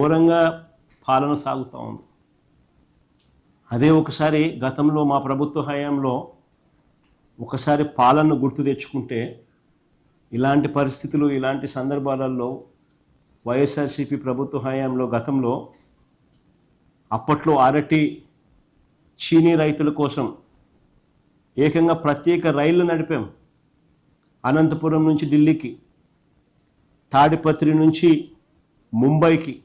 ఘోరంగా పాలన సాగుతూ ఉంది. అదే ఒకసారి గతంలో మా ప్రభుత్వ హయాంలో ఒకసారి పాలనను గుర్తు తెచ్చుకుంటే ఇలాంటి పరిస్థితులు ఇలాంటి సందర్భాలలో వైఎస్ఆర్సీపీ ప్రభుత్వ హయాంలో గతంలో అప్పట్లో అరటి చీనీ రైతుల కోసం ఏకంగా ప్రత్యేక రైళ్ళు నడిపాం. అనంతపురం నుంచి ఢిల్లీకి తాడిపత్రి నుంచి ముంబైకి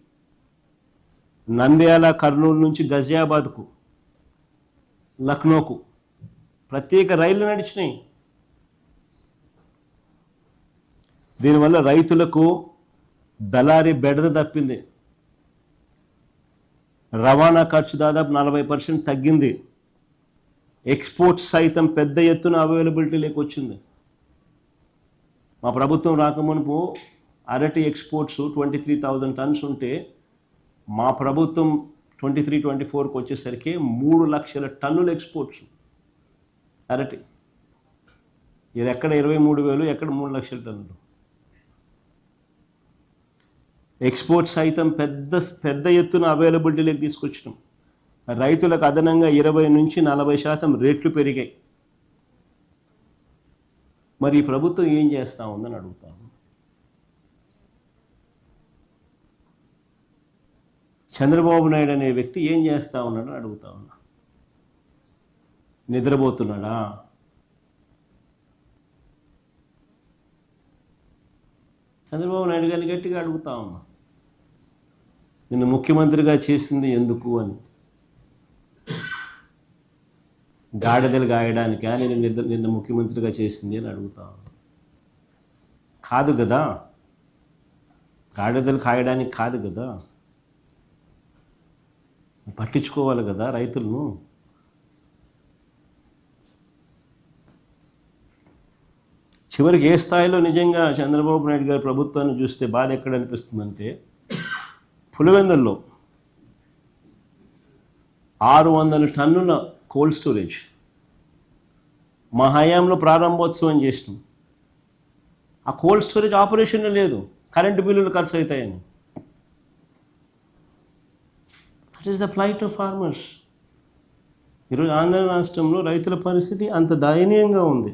నంద్యాల కర్నూలు నుంచి గజియాబాద్కు లక్నోకు ప్రత్యేక రైళ్ళు నడిచినాయి. దీనివల్ల రైతులకు దళారి బెడద తప్పింది. రవాణా ఖర్చు దాదాపు నలభై పర్సెంట్ తగ్గింది. ఎక్స్పోర్ట్స్ సైతం పెద్ద ఎత్తున అవైలబిలిటీ లేకొచ్చింది. మా ప్రభుత్వం రాకమునుపు అరటి exports twenty three thousand tons ఉంటే మా ప్రభుత్వం ట్వంటీ త్రీ ట్వంటీ ఫోర్కి వచ్చేసరికి మూడు లక్షల టన్నుల ఎక్స్పోర్ట్స్. అరటి. ఇది ఎక్కడ ఇరవై మూడు వేలు ఎక్కడ మూడు లక్షల టన్నులు. ఎక్స్పోర్ట్ సైతం పెద్ద పెద్ద ఎత్తున అవైలబిలిటీలోకి తీసుకొచ్చినాం. రైతులకు అదనంగా ఇరవై నుంచి నలభై శాతం రేట్లు పెరిగాయి. మరి ఈ ప్రభుత్వం ఏం చేస్తా ఉందని అడుగుతాను చంద్రబాబు నాయుడు అనే వ్యక్తి ఏం చేస్తా ఉన్నాడని అడుగుతా ఉన్నా. నిద్రపోతున్నాడా? చంద్రబాబు నాయుడు గారిని గట్టిగా అడుగుతా ఉన్నా. నిన్ను ముఖ్యమంత్రిగా చేసింది ఎందుకు అని. గాడిదలు గాయడానికా? నేను నిద్ర నిన్న ముఖ్యమంత్రిగా చేసింది అని అడుగుతా కాదు కదా. గాడిదలు కాయడానికి కాదు కదా. పట్టించుకోవాలి కదా రైతులను. చివరికి ఏ స్థాయిలో నిజంగా చంద్రబాబు నాయుడు గారి ప్రభుత్వాన్ని చూస్తే బాధ ఎక్కడ అనిపిస్తుందంటే పులివెందుల్లో ఆరు వందల టన్నుల కోల్డ్ స్టోరేజ్. మా హయాంలో ప్రారంభోత్సవం చేసినాం. ఆ కోల్డ్ స్టోరేజ్ ఆపరేషన్ లేదు. కరెంటు బిల్లులు ఖర్చు అవుతాయని. That is the plight of farmers ఈరోజు ఆంధ్ర రాష్ట్రంలో రైతుల పరిస్థితి అంత దయనీయంగా ఉంది.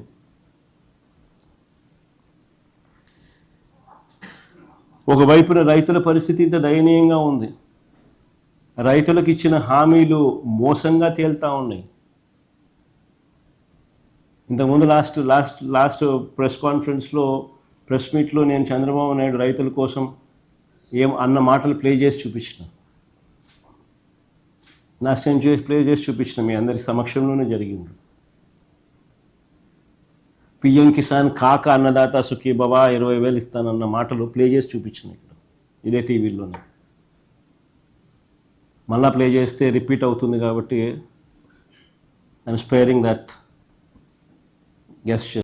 ఒకవైపున రైతుల పరిస్థితి ఇంత దయనీయంగా ఉంది. రైతులకు ఇచ్చిన హామీలు మోసంగా తేలుతూ ఉన్నాయి. ఇంతకుముందు లాస్ట్ లాస్ట్ లాస్ట్ ప్రెస్ కాన్ఫరెన్స్లో ప్రెస్ మీట్లో నేను చంద్రబాబు నాయుడు రైతుల కోసం ఏం అన్న మాటలు ప్లే చేసి చూపించిన. నాశనం చేసి ప్లే చేసి చూపించిన మీ అందరి సమక్షంలోనే జరిగింది. పిఎం కిసాన్ కాక అన్నదాత సుఖీ బాబా ఇరవై వేలు ఇస్తానన్న మాటలు ప్లే చేసి చూపించిన ఇక్కడ. ఇదే టీవీలోనే. మళ్ళా ప్లే చేస్తే రిపీట్ అవుతుంది కాబట్టి ఐఎమ్ స్పేరింగ్ దట్ గెస్ట్